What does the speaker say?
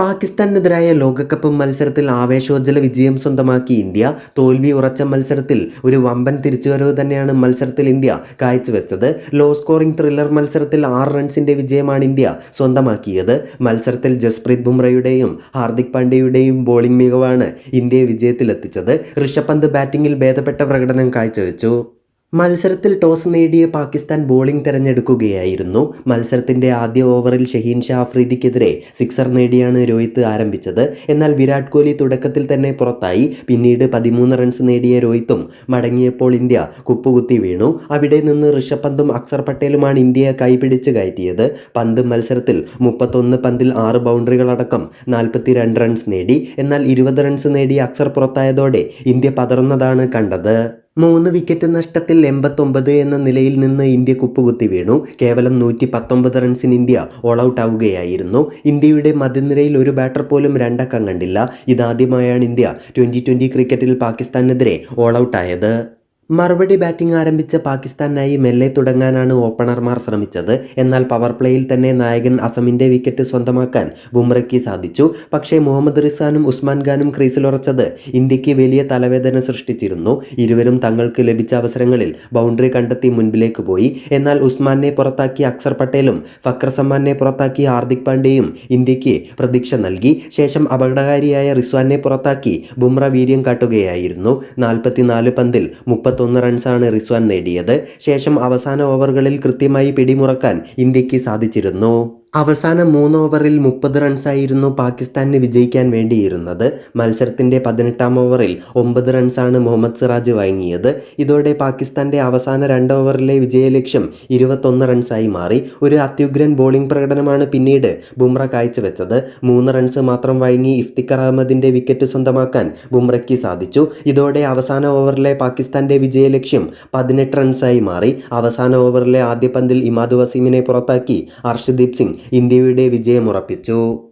പാകിസ്ഥാനെതിരായ ലോകകപ്പ് മത്സരത്തിൽ ആവേശോജ്ജല വിജയം സ്വന്തമാക്കി ഇന്ത്യ തോൽവി ഉറച്ച മത്സരത്തിൽ ഒരു വമ്പൻ തിരിച്ചുവരവ് തന്നെയാണ് മത്സരത്തിൽ ഇന്ത്യ കാഴ്ചവെച്ചത്. ലോ സ്കോറിംഗ് ത്രില്ലർ മത്സരത്തിൽ ആറ് റൺസിന്റെ വിജയമാണ് ഇന്ത്യ സ്വന്തമാക്കിയത്. മത്സരത്തിൽ ജസ്പ്രീത് ബുംറയുടെയും ഹാർദിക് പാണ്ഡ്യയുടെയും ബോളിംഗ് മികവാണ് ഇന്ത്യയെ വിജയത്തിലെത്തിച്ചത്. ഋഷഭ് പന്ത് ബാറ്റിംഗിൽ ഭേദപ്പെട്ട പ്രകടനം കാഴ്ചവെച്ചു. മത്സരത്തിൽ ടോസ് നേടിയ പാകിസ്ഥാൻ ബോളിംഗ് തെരഞ്ഞെടുക്കുകയായിരുന്നു. മത്സരത്തിന്റെ ആദ്യ ഓവറിൽ ഷഹീൻ ഷാ അഫ്രീദിക്കെതിരെ സിക്സർ നേടിയാണ് രോഹിത് ആരംഭിച്ചത്. എന്നാൽ വിരാട് കോഹ്ലി തുടക്കത്തിൽ തന്നെ പുറത്തായി. പിന്നീട് പതിമൂന്ന് റൺസ് നേടിയ രോഹിത്തും മടങ്ങിയപ്പോൾ ഇന്ത്യ കുപ്പുകുത്തി വീണു. അവിടെ നിന്ന് ഋഷഭ് പന്തും അക്സർ പട്ടേലുമാണ് ഇന്ത്യയെ കൈപിടിച്ച് കയറ്റിയത്. പന്ത് മത്സരത്തിൽ മുപ്പത്തൊന്ന് പന്തിൽ ആറ് ബൗണ്ടറികളടക്കം നാൽപ്പത്തി റൺസ് നേടി. എന്നാൽ ഇരുപത് റൺസ് നേടിയ അക്സർ പുറത്തായതോടെ ഇന്ത്യ പതറുന്നതാണ് കണ്ടത്. മൂന്ന് വിക്കറ്റ് നഷ്ടത്തിൽ എൺപത്തൊമ്പത് എന്ന നിലയിൽ നിന്ന് ഇന്ത്യ കുപ്പുകുത്തി വീണു. കേവലം നൂറ്റി പത്തൊമ്പത് റൺസിന് ഇന്ത്യ ഓൾ ഔട്ട് ആവുകയായിരുന്നു. ഇന്ത്യയുടെ മധ്യനിരയിൽ ഒരു ബാറ്റർ പോലും രണ്ടക്കം കണ്ടില്ല. ഇതാദ്യമായാണ് ഇന്ത്യ ട്വന്റി ട്വന്റി ക്രിക്കറ്റിൽ പാകിസ്ഥാനെതിരെ ഓൾ ഔട്ടായത് മറുപടി ബാറ്റിംഗ് ആരംഭിച്ച പാകിസ്ഥാനായി മെല്ലെ തുടങ്ങാനാണ് ഓപ്പണർമാർ ശ്രമിച്ചത്. എന്നാൽ പവർ പ്ലേയിൽ തന്നെ നായകൻ അസമിന്റെ വിക്കറ്റ് സ്വന്തമാക്കാൻ ബുംറയ്ക്ക് സാധിച്ചു. പക്ഷേ മുഹമ്മദ് റിസാനും ഉസ്മാൻ ഖാനും ക്രീസിലുറച്ചത് ഇന്ത്യയ്ക്ക് വലിയ തലവേദന സൃഷ്ടിച്ചിരുന്നു. ഇരുവരും തങ്ങൾക്ക് ലഭിച്ച അവസരങ്ങളിൽ ബൗണ്ടറി കണ്ടെത്തി മുൻപിലേക്ക് പോയി. എന്നാൽ ഉസ്മാനെ പുറത്താക്കിയ അക്സർ പട്ടേലും ഫക്ര സമ്മാനെ പുറത്താക്കിയ ഹാർദിക് പാണ്ഡ്യയും ഇന്ത്യയ്ക്ക് പ്രതീക്ഷ നൽകി. ശേഷം അപകടകാരിയായ റിസ്വാനെ പുറത്താക്കി ബുംറ വീര്യം കാട്ടുകയായിരുന്നു. നാൽപ്പത്തിനാല് പന്തിൽ മുപ്പത്തൊന്ന് റൺസാണ് റിസ്വാൻ നേടിയത്. ശേഷം അവസാന ഓവറുകളിൽ കൃത്യമായി പിടിമുറക്കാൻ ഇന്ത്യയ്ക്ക് സാധിച്ചിരുന്നു. അവസാന മൂന്ന് ഓവറിൽ മുപ്പത് റൺസായിരുന്നു പാകിസ്ഥാനിന് വിജയിക്കാൻ വേണ്ടിയിരുന്നത്. മത്സരത്തിന്റെ പതിനെട്ടാം ഓവറിൽ ഒമ്പത് റൺസാണ് മുഹമ്മദ് സിറാജ് വഴങ്ങിയത്. ഇതോടെ പാകിസ്ഥാന്റെ അവസാന രണ്ട് ഓവറിലെ വിജയലക്ഷ്യം ഇരുപത്തൊന്ന് റൺസായി മാറി. ഒരു അത്യുഗ്രൻ ബോളിംഗ് പ്രകടനമാണ് പിന്നീട് ബുംറ കാഴ്ചവെച്ചത്. മൂന്ന് റൺസ് മാത്രം വഴങ്ങി ഇഫ്തിഖർ അഹമ്മദിന്റെ വിക്കറ്റ് സ്വന്തമാക്കാൻ ബുംറയ്ക്ക് സാധിച്ചു. ഇതോടെ അവസാന ഓവറിലെ പാകിസ്ഥാന്റെ വിജയലക്ഷ്യം പതിനെട്ട് റൺസായി മാറി. അവസാന ഓവറിലെ ആദ്യ പന്തിൽ ഇമാദ് വസീമിനെ പുറത്താക്കി അർഷദീപ് സിംഗ് ഇന്ത്യയുടെ വിജയമുറപ്പിച്ചു